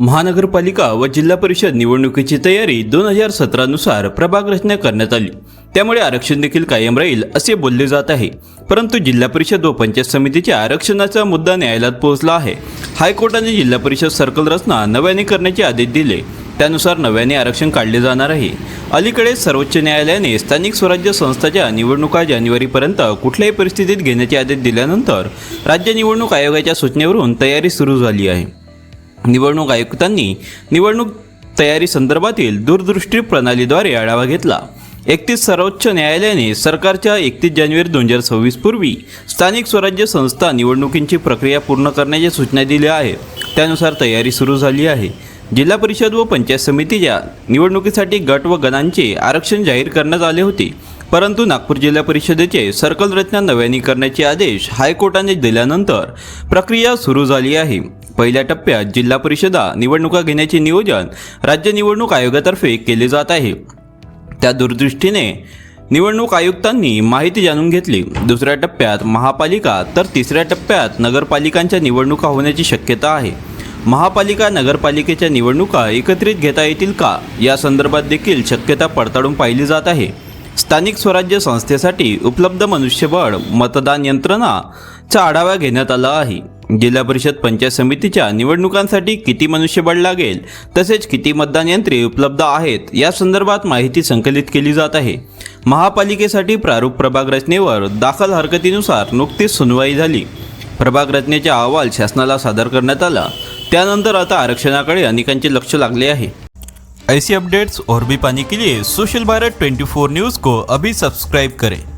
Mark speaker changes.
Speaker 1: महानगरपालिका व जिल्हा परिषद निवडणुकीची तयारी दोन हजार सतरानुसार प्रभाग रचना करण्यात आली. त्यामुळे आरक्षण देखील कायम राहील असे बोलले जात आहे. परंतु जिल्हा परिषद व पंचायत समितीच्या आरक्षणाचा मुद्दा न्यायालयात पोहोचला आहे. हायकोर्टाने जिल्हा परिषद सर्कल रचना नव्याने करण्याचे आदेश दिले. त्यानुसार नव्याने आरक्षण काढले जाणार आहे. अलीकडे सर्वोच्च न्यायालयाने स्थानिक स्वराज्य संस्थाच्या निवडणुका जानेवारीपर्यंत कुठल्याही परिस्थितीत घेण्याचे आदेश दिल्यानंतर राज्य निवडणूक आयोगाच्या सूचनेवरून तयारी सुरू झाली आहे. निवडणूक आयुक्तांनी निवडणूक तयारी संदर्भातील दूरदृष्टी प्रणालीद्वारे आढावा घेतला. एकतीस सर्वोच्च न्यायालयाने सरकारच्या एकतीस जानेवारी दोन हजार सव्वीस पूर्वी स्थानिक स्वराज्य संस्था निवडणुकींची प्रक्रिया पूर्ण करण्याच्या सूचना दिल्या आहेत. त्यानुसार तयारी सुरू झाली आहे. जिल्हा परिषद व पंचायत समितीच्या निवडणुकीसाठी गट व गणांचे आरक्षण जाहीर करण्यात आले होते. परंतु नागपूर जिल्हा परिषदेचे सर्कल रचना नव्याने करण्याचे आदेश हायकोर्टाने दिल्यानंतर प्रक्रिया सुरू झाली आहे. पहिल्या टप्प्यात जिल्हा परिषदा निवडणुका घेण्याचे नियोजन राज्य निवडणूक आयोगातर्फे केले जात आहे. त्या दूरदृष्टीने निवडणूक आयुक्तांनी माहिती जाणून घेतली. दुसऱ्या टप्प्यात महापालिका तर तिसऱ्या टप्प्यात नगरपालिकांच्या निवडणुका होण्याची शक्यता आहे. महापालिका नगरपालिकेच्या निवडणुका एकत्रित घेता येतील का? या संदर्भात देखील शक्यता पडताळून पाहिली जात आहे. स्थानिक स्वराज्य संस्थेसाठी उपलब्ध मनुष्यबळ मतदान यंत्रणाचा आढावा घेण्यात आला आहे. जिल्हा परिषद पंचायत समितीच्या निवडणुकांसाठी किती मनुष्यबळ लागेल तसेच किती मतदान यंत्रे उपलब्ध आहेत या संदर्भात माहिती संकलित केली जात आहे. महापालिकेसाठी प्रारूप प्रभाग रचनेवर दाखल हरकतीनुसार नुकतीच सुनवाई झाली. प्रभाग रचनेचा अहवाल शासनाला सादर करण्यात आला. त्यानंतर आता आरक्षणाकडे अनेकांचे लक्ष लागले आहे. ऐसी अपडेट्स और भी पाने के लिए सोशल भारत 24 न्यूज़ को अभी सब्सक्राइब करें.